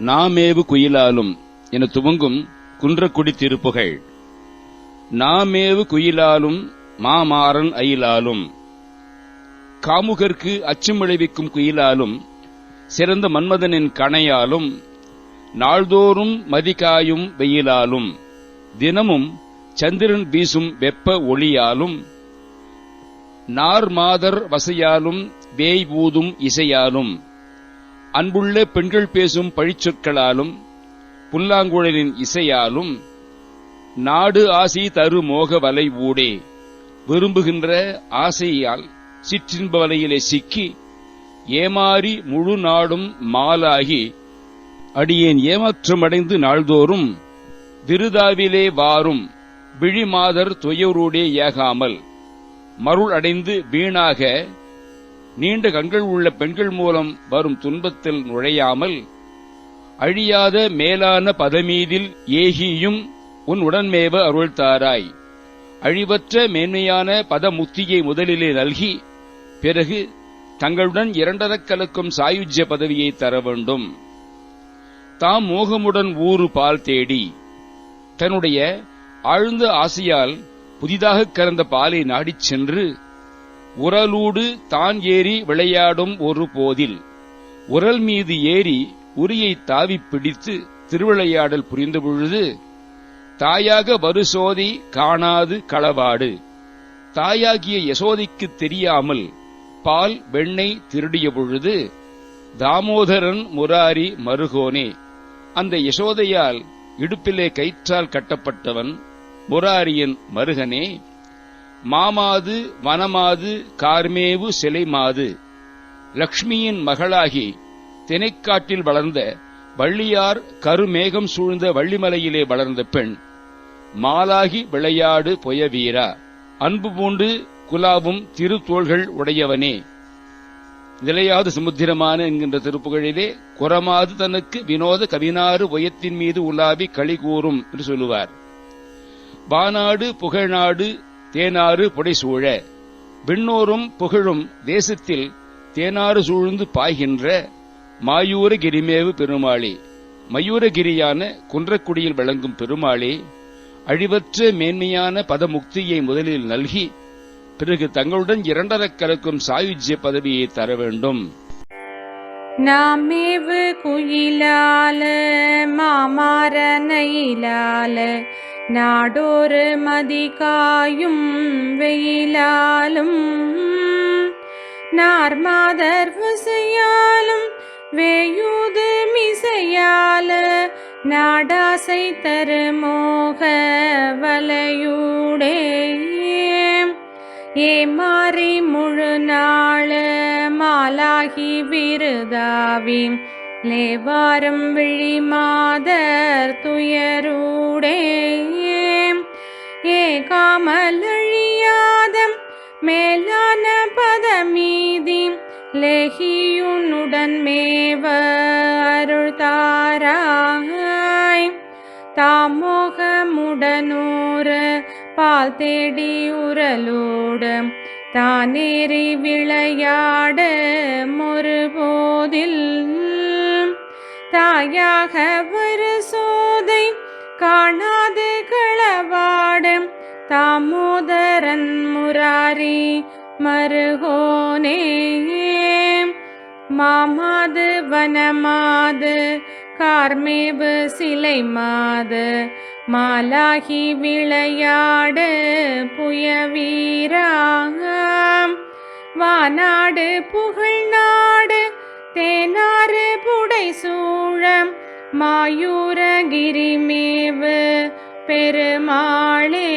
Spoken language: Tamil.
நாமேவு குயிலாலும் என துவங்கும் குன்றக்குடி திருப்புகழ் நாமேவு குயிலாலும் மாமாறன் அயிலாலும் காமுகர்க்கு அச்சம் விளைவிக்கும் குயிலாலும் சிறந்த மன்மதனின் கணையாலும் நாள்தோறும் மதிக்காயும் வெயிலாலும் தினமும் சந்திரன் வீசும் வெப்ப ஒளியாலும் நார் மாதர் வசையாலும் வேய் ஊதும் இசையாலும் அன்புள்ள பெண்கள் பேசும் பழிச்சொற்களாலும் புல்லாங்குழலின் இசையாலும் நாடு ஆசி தரு மோக வலை ஊடே விரும்புகின்ற ஆசையால் சிற்றின்ப வலையிலே சிக்கி ஏமாறி முழு நாடும் மாலாகி அடியேன் ஏமாற்றமடைந்து நாள்தோறும் விருதாவிலே வாரும் விழிமாதர் துயரூடே ஏகாமல் மருள் அடைந்து வீணாக நீண்ட கண்கள் உள்ள பெண்கள் மூலம் வரும் துன்பத்தில் நுழையாமல் அழியாத மேலான பதமீதில் ஏகியும் உன் உடன்மேவ அருள்தாராய். அழிவற்ற மேன்மையான பதமுத்தியை முதலிலே நல்கி பிறகு தங்களுடன் இரண்டரக்கலுக்கும் சாயுஜ்ய பதவியை தர வேண்டும். தாம் மோகமுடன் ஊறு பால் தேடி தன்னுடைய ஆழ்ந்த ஆசையால் புதிதாக கறந்த பாலை நாடிச் சென்று உரலூடு தான் ஏறி விளையாடும் ஒரு போதில் உரல் மீது ஏறி உரியை தாவி பிடித்து திருவிளையாடல் புரிந்த பொழுது தாயாக வருசோதி காணாது களவாடு தாயாகிய யசோதைக்கு தெரியாமல் பால் வெண்ணெய் திருடிய பொழுது தாமோதரன் முராரி மருகோனே. அந்த யசோதையால் இடுப்பிலே கயிற்றால் கட்டப்பட்டவன் முராரியின் மருகனே மாமாது வனமாது கார்மேவு சிலைமாது. லக்ஷ்மியின் மகளாகி தினைக்காட்டில் வளர்ந்த வள்ளியார் கருமேகம் சூழ்ந்த வள்ளிமலையிலே வளர்ந்த பெண் மாலாகி விளையாடு பொயவீரா. அன்பு பூண்டு குலாவும் திருத்தோள்கள் உடையவனே. நிலையாது சமுத்திரமான என்கின்ற திருப்புகழிலே குரமாது தனக்கு வினோத கவினாறு உயத்தின் மீது உலாவி களி கூறும் என்று சொல்லுவார். வானாடு புகழ்நாடு தேனாறு புடைசூழ விண்ணோரும் புகழும் தேசத்தில் தேனாறு சூழ்ந்து பாய்கின்ற மாயூரகிரிமேவு பெருமாளே. மயூரகிரியான குன்றக்குடியில் விளங்கும் பெருமாளே அழிவற்ற மேன்மையான பதமுக்தியை முதலில் நல்கி பிறகு தங்களுடன் இரண்டரக் கலக்கும் சாயுஜ்ய பதவியை தர வேண்டும். நாமேவு குயிலால மாமாரனையிலால நாடோறு மதிகாயும் வெயிலாலும் நார்மாதர் வசையாலும் வேயூது மிசையால நாடாசை தரு மோக வலையூடே ஏமாறி முழு நாள் மாலாகி விருதாவி. லேவாரம் விழி மாதர் துயரூடே ஏகாமலழியாத மேலான பதமீதி. லேகியுன்னுடன் மேவ அருள் தாராய் தாமோகமுடனு பால் தேடி உரலோடு தானேறி விளையாட ஒரு தாயாக ஒரு சோதை காணாது களவாடு தாமோதரன் முராரி மருகோனே. மாமாது வனமாது கார்மேவு சிலை மாது மாலாகி விளையாடு புயவீராம் வானாடு புகழ் நாடு தேனாறு புடை சூழம். மாயூரகிரிமேவு பெருமாளே